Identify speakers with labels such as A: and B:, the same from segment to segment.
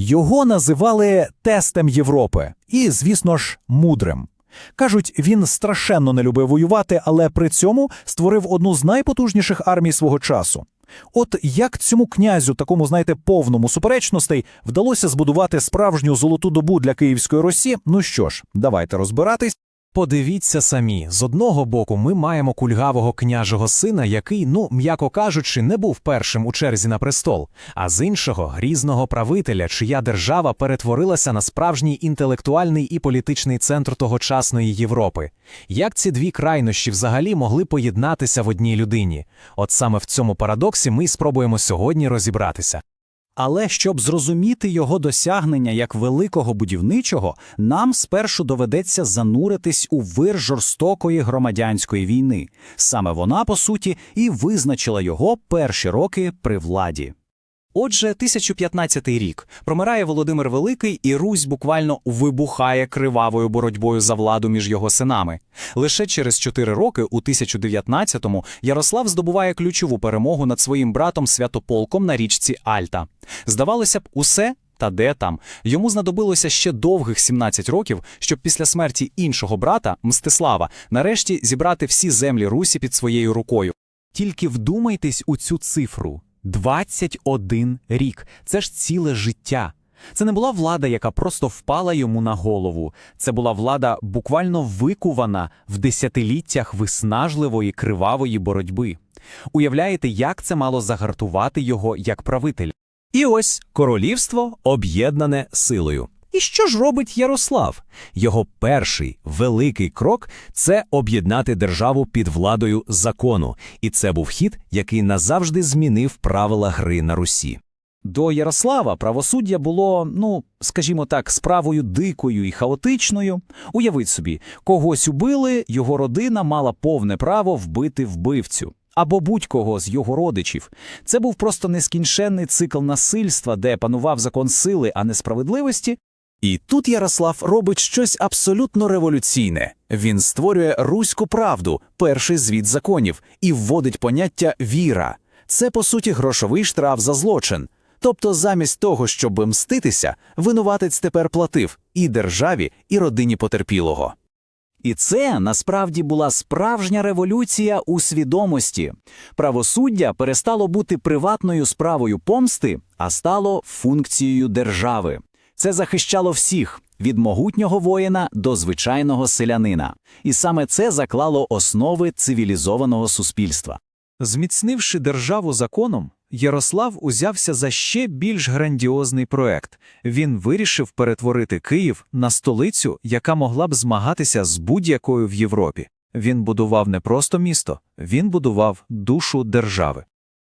A: Його називали тестем Європи і, звісно ж, мудрим. Кажуть, він страшенно не любив воювати, але при цьому створив одну з найпотужніших армій свого часу. От як цьому князю, такому, знаєте, повному суперечностей, вдалося збудувати справжню золоту добу для Київської Росі? Ну що ж, давайте розбиратись.
B: Подивіться самі, з одного боку, ми маємо кульгавого княжого сина, який, ну м'яко кажучи, не був першим у черзі на престол, а з іншого грізного правителя, чия держава перетворилася на справжній інтелектуальний і політичний центр тогочасної Європи. Як ці дві крайнощі взагалі могли поєднатися в одній людині? От саме в цьому парадоксі ми спробуємо сьогодні розібратися.
C: Але щоб зрозуміти його досягнення як великого будівничого, нам спершу доведеться зануритись у вир жорстокої громадянської війни. Саме вона, по суті, і визначила його перші роки при владі. Отже, 1015 рік промирає Володимир Великий, і Русь буквально вибухає кривавою боротьбою за владу між його синами. Лише через чотири роки, у 1019-му, Ярослав здобуває ключову перемогу над своїм братом Святополком на річці Альта. Здавалося б, усе. Та де там? Йому знадобилося ще довгих 17 років, щоб після смерті іншого брата, Мстислава, нарешті зібрати всі землі Русі під своєю рукою.
B: Тільки вдумайтесь у цю цифру: 21 рік. Це ж ціле життя. Це не була влада, яка просто впала йому на голову. Це була влада буквально викувана в десятиліттях виснажливої кривавої боротьби. Уявляєте, як це мало загартувати його як правитель?
A: І ось королівство об'єднане силою. І що ж робить Ярослав? Його перший великий крок це об'єднати державу під владою закону, і це був хід, який назавжди змінив правила гри на Русі.
C: До Ярослава правосуддя було, ну, скажімо так, справою дикою і хаотичною. Уявіть собі, когось убили, його родина мала повне право вбити вбивцю. Або будь-кого з його родичів. Це був просто нескінченний цикл насильства, де панував закон сили, а не справедливості.
A: І тут Ярослав робить щось абсолютно революційне. Він створює руську правду, перший звіт законів, і вводить поняття віра. Це, по суті, грошовий штраф за злочин. Тобто, замість того, щоб мститися, винуватець тепер платив і державі, і родині потерпілого.
C: І це насправді була справжня революція у свідомості. Правосуддя перестало бути приватною справою помсти, а стало функцією держави. Це захищало всіх від могутнього воїна до звичайного селянина. І саме це заклало основи цивілізованого суспільства.
B: Зміцнивши державу законом, Ярослав узявся за ще більш грандіозний проект. Він вирішив перетворити Київ на столицю, яка могла б змагатися з будь-якою в Європі. Він будував не просто місто, він будував душу держави.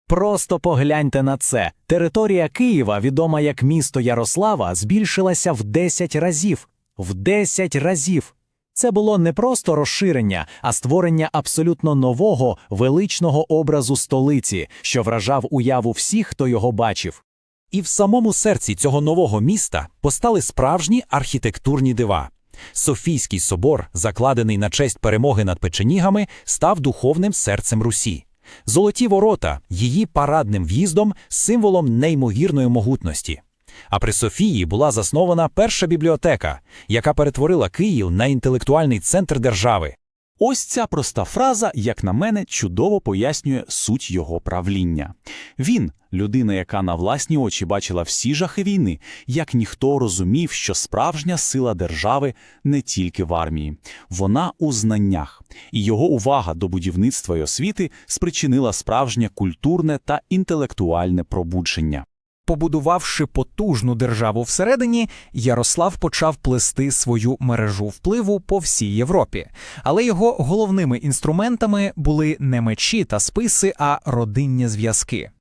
A: Просто погляньте на це. Територія Києва, відома як місто Ярослава, збільшилася в 10 разів. В 10 разів. Це було не просто розширення, а створення абсолютно нового величного образу столиці, що вражав уяву всіх, хто його бачив. І в самому серці цього нового міста постали справжні архітектурні дива. Софійський собор, закладений на честь перемоги над печенігами, став духовним серцем Русі. Золоті ворота її парадним в'їздом, символом неймовірної могутності. А при Софії була заснована перша бібліотека, яка перетворила Київ на інтелектуальний центр держави.
C: Ось ця проста фраза, як на мене, чудово пояснює суть його правління. Він, людина, яка на власні очі бачила всі жахи війни, як ніхто розумів, що справжня сила держави не тільки в армії, вона у знаннях, і його увага до будівництва й освіти спричинила справжнє культурне та інтелектуальне пробудження.
B: Побудувавши потужну державу всередині, Ярослав почав плести свою мережу впливу по всій Європі. Але його головними інструментами були не мечі та списи, а родинні зв'язки.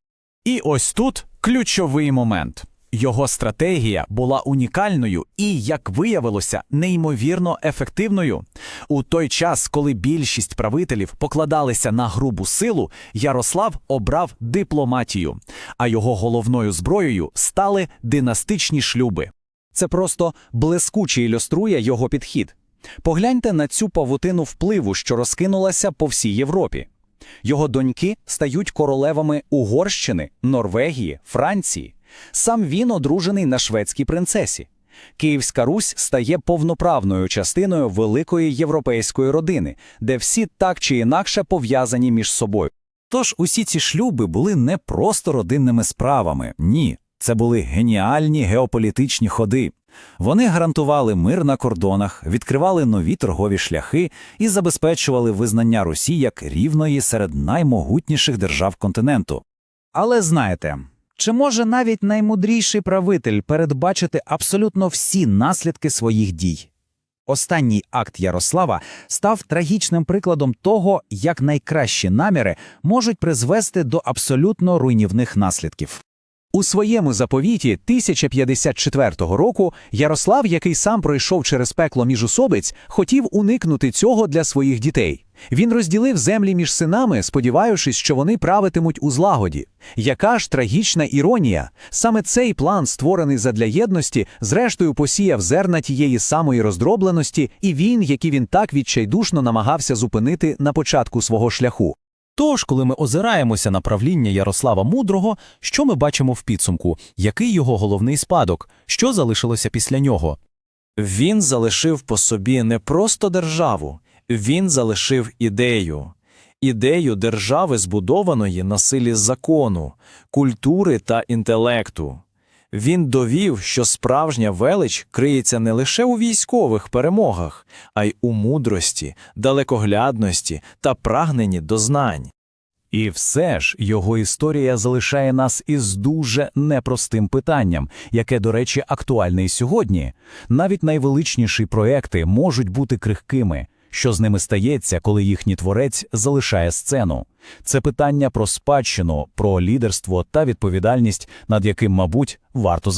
C: І ось тут ключовий момент. Його стратегія була унікальною і, як виявилося, неймовірно ефективною. У той час, коли більшість правителів покладалися на грубу силу, Ярослав обрав дипломатію, а його головною зброєю стали династичні шлюби. Це просто блискуче ілюструє його підхід. Погляньте на цю павутину впливу, що розкинулася по всій Європі. Його доньки стають королевами Угорщини, Норвегії, Франції. Сам він одружений на шведській принцесі. Київська Русь стає повноправною частиною великої європейської родини, де всі так чи інакше пов'язані між собою. Тож усі ці шлюби були не просто родинними справами, ні, це були геніальні геополітичні ходи. Вони гарантували мир на кордонах, відкривали нові торгові шляхи і забезпечували визнання Русі як рівної серед наймогутніших держав континенту. Але знаєте, чи може навіть наймудріший правитель передбачити абсолютно всі наслідки своїх дій? Останній акт Ярослава став трагічним прикладом того, як найкращі наміри можуть призвести до абсолютно руйнівних наслідків.
B: У своєму заповіті 1054 року Ярослав, який сам пройшов через пекло міжусобиць, хотів уникнути цього для своїх дітей. Він розділив землі між синами, сподіваючись, що вони правитимуть у злагоді. Яка ж трагічна іронія! Саме цей план, створений задля єдності, зрештою посіяв зерна тієї самої роздробленості і він, які він так відчайдушно намагався зупинити на початку свого шляху.
D: Тож, коли ми озираємося на правління Ярослава Мудрого, що ми бачимо в підсумку? Який його головний спадок? Що залишилося після нього?
A: Він залишив по собі не просто державу, він залишив ідею. Ідею держави, збудованої на силі закону, культури та інтелекту. Він довів, що справжня велич криється не лише у військових перемогах, а й у мудрості, далекоглядності та прагненні до знань.
C: І все ж його історія залишає нас із дуже непростим питанням, яке, до речі, актуальне і сьогодні. Навіть найвеличніші проекти можуть бути крихкими. Що з ними стається, коли їхній творець залишає сцену? Це питання про спадщину, про лідерство та відповідальність, над яким, мабуть, варто